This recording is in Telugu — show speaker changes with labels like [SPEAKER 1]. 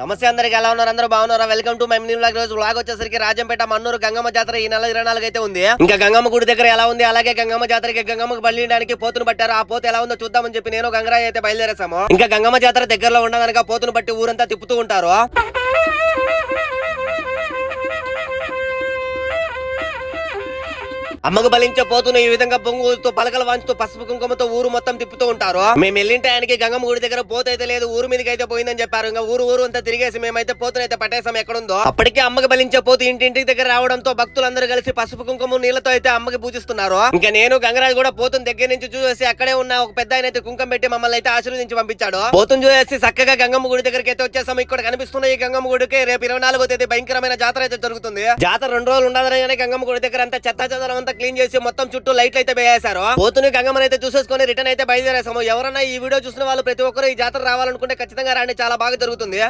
[SPEAKER 1] నమస్తే అందరికి ఎలా ఉన్నారు? అందరూ బాగున్నారా? Welcome to my mini vlog రోజు బ్లాగ్ వచ్చేసరికి రాజంపేట మన్నూరు గంగమ్మ జాతర ఈ నెల ఇరవై నాలుగు అయితే ఉంది. ఇంకా గంగమ్మ గుడి దగ్గర ఎలా ఉంది? అలాగే గంగమ్మ జాతరకి గంగమ్మకు బలియడానికి పోతును పట్టారు? ఆ పోత ఎలా ఉందో చూద్దామని చెప్పి నేను గంగరాయ్ అయితే బయలుదేరేసాము ఇంకా గంగమ్మ జాతర దగ్గరలో ఉండదనక పోతును బట్టి ఊరంతా తిప్పుతూ ఉంటారు. అమ్మకు బలించే పోతున్న ఈ విధంగా పొంగుతూ పలకలు వాంచుతూ పసుపు కుంకుమతో ఊరు మొత్తం తిప్పుతూ ఉంటారు. మేము వెళ్ళింటే ఆయనకి గంగమ్మ గుడి దగ్గర పోతైతే లేదు ఊరు మీదకి అయితే పోయిందని చెప్పారు. ఇంకా ఊరు ఊరు అంతా తిరిగేసి మేమైతే పోతునైతే పట్టేసాం ఎక్కడుందో అప్పటికే అమ్మకి బలించే పోతు ఇంటింటి దగ్గర రావడంతో భక్తులందరూ కలిసి పసుపు కుంకుమ నీళ్ళతో అయితే అమ్మకి పూజిస్తున్నారు. ఇంకా నేను గంగరాజు కూడా పోతుని దగ్గర నుంచి చూసి అక్కడే ఉన్న ఒక పెద్ద ఆయన అయితే కుంకం పెట్టి మమ్మల్ని అయితే ఆశీర్వదించి పంపించాడు. పోతుని చూసేసి చక్కగా గంగమ్మ గుడి దగ్గరికి అయితే వచ్చేసాము. ఇక్కడ కనిపిస్తున్న ఈ గంగమ్మ గుడికి రేపు ఇరవై నాలుగో తేదీ భయంకరమైన జాతర అయితే జరుగుతుంది. జాతర రెండు రోజులు ఉండదని గంగమ్మ గుడి దగ్గర అంతా చెత్త చెదరం అంతా క్లీన్ చేసి మొత్తం చుట్టూ లైట్లు అయితే వేసేశారు. పోతుని గంగమ్మని అయితే చూసేసుకొని రిటర్న్ అయితే బయలుదేరేసాము ఎవరన్నా ఈ వీడియో చూసిన వాళ్ళు ప్రతి ఒక్కరు ఈ జాతర రావాలనుకుంటే ఖచ్చితంగా రాండి. చాలా బాగా జరుగుతుంది.